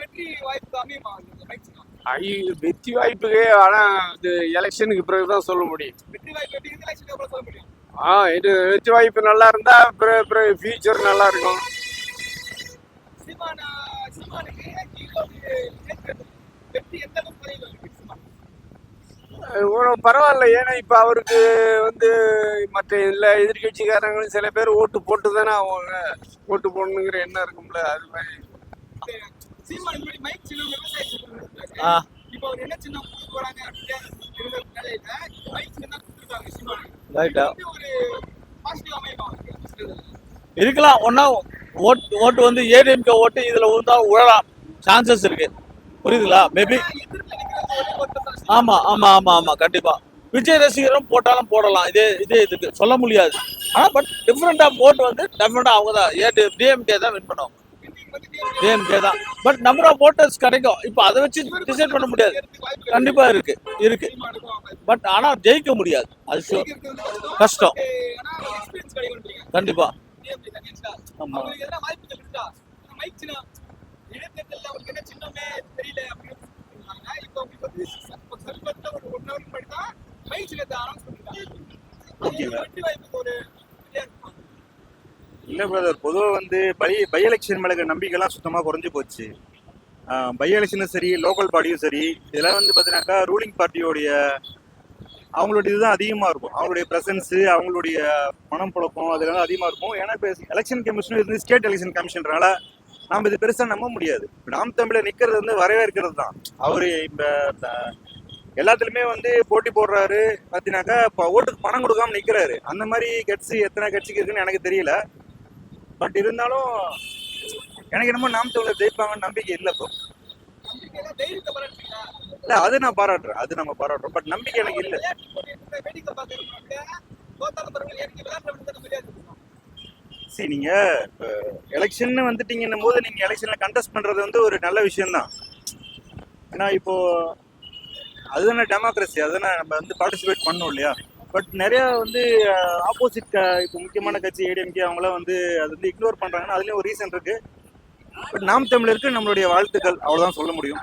வெற்றி வாய்ப்பு அமையுமா வெற்றி வாய்ப்புக்கு ஆனால் இது எலெக்ஷனுக்கு பிறகுதான் சொல்ல முடியும். வெற்றி வாய்ப்பு சொல்ல முடியும் ஆ இது வெற்றி வாய்ப்பு நல்லா இருந்தா பிறகு ஃபியூச்சர் நல்லா இருக்கும். வெற்றி எந்த அளவுக்கு குறைவு இருக்கு சீமான் அது ஒரு பரவாயில்ல. ஏன்னா இப்போ அவருக்கு வந்து மற்ற எல்லா எதிர்கட்சிக்காரங்களும் சில பேர் ஓட்டு போட்டு தானே அவங்க ஓட்டு போடணுங்கிற எண்ணம் இருக்கும்ல அது மாதிரி? இருக்கலாம். ஒன்னா ஓட்டு ஓட்டு வந்து ஏடிஎம்கே ஓட்டு இதுல விழுந்தா உழலாம். சான்சஸ் இருக்கு. புரியுதுங்களா? மேபி ஆனா எதிர்ப்புல நிக்கிறது ஒரே ஒருத்தர் தான் ஆமா ஆமா ஆமா ஆமா கண்டிப்பா. விஜய் ரசிகரும் போட்டாலும் போடலாம். இதே இதே இதுக்கு சொல்ல முடியாது. ஆனா பட் டிஃப்ரெண்டா போட்டு வந்து டெஃபினட்டா அவங்க தான் ஏ டிஎம்கே தான் வின் பண்ணுவாங்க. டிஎம்கே தான். பட் நம்பர் ஆஃப் ஓட்டர்ஸ் கிடைக்கும். இப்போ அதை வச்சு டிசைட் பண்ண முடியாது. இருக்கு. கண்டிப்பா இருக்கு இருக்கு. பட் ஆனா ஜெயிக்க முடியாது. அது கஷ்டம். ஆனா கண்டிப்பா. ஆமா. இல்லை பிரதர் பொதுவாக வந்து பை பை எலெக்ஷன் மேலே நம்பிக்கைலாம் சுத்தமாக குறைஞ்சி போச்சு. பை எலெக்ஷனும் சரி லோக்கல் பாடியும் சரி இதெல்லாம் வந்து பார்த்தீங்கன்னாக்கா ரூலிங் பார்ட்டியோடைய அவங்களுடைய இதுதான் அதிகமாக இருக்கும். அவங்களுடைய ப்ரெசன்ஸு அவங்களுடைய பணம் புழக்கம் அதெல்லாம் அதிகமாக இருக்கும். ஏன்னா இப்போ எலெக்ஷன் கமிஷனும் இருந்து ஸ்டேட் எலெக்ஷன் கமிஷன்றனால நாம் இது பெருசாக நம்ப முடியாது. நாம் தமிழை நிற்கிறது வந்து வரவேற்கிறது தான். அவர் இப்போ எல்லாத்துலயுமே வந்து போட்டி போடுறாரு. பார்த்தீங்கன்னாக்கா இப்போ ஓட்டுக்கு பணம் கொடுக்காம நிற்கிறாரு அந்த மாதிரி கட்சி எத்தனை கட்சிக்கு இருக்குன்னு எனக்கு தெரியல. பட் இருந்தாலும் எனக்கு என்னமோ நாம் தமிழர் ஜெயிப்பாங்கன்னு நம்பிக்கை இல்லை இப்போ. இல்லை இல்ல, அது நான் பாராட்டுறேன். அது நம்ம பாராட்டுறோம். பட் நம்பிக்கை எனக்கு இல்லை. சரி நீங்கள் இப்போ சரி நீங்க எலெக்ஷன் வந்துட்டீங்கன்னும் போது நீங்க எலெக்ஷன்ல கண்டெஸ்ட் பண்றது வந்து ஒரு நல்ல விஷயம்தான். ஏன்னா இப்போ அதுதானே டெமோக்ரஸி அதுதானே நம்ம வந்து பார்ட்டிசிபேட் பண்ணோம் இல்லையா? பட் நிறையா வந்து ஆப்போசிட் இப்போ முக்கியமான கட்சி ஏடிஎம்கே அவங்களாம் வந்து அது வந்து இக்னோர் பண்றாங்கன்னா அதுலயும் ஒரு ரீசன் இருக்கு. பட் நாம் தமிழருக்கு நம்மளுடைய வாழ்த்துக்கள் அவ்வளவுதான் சொல்ல முடியும்.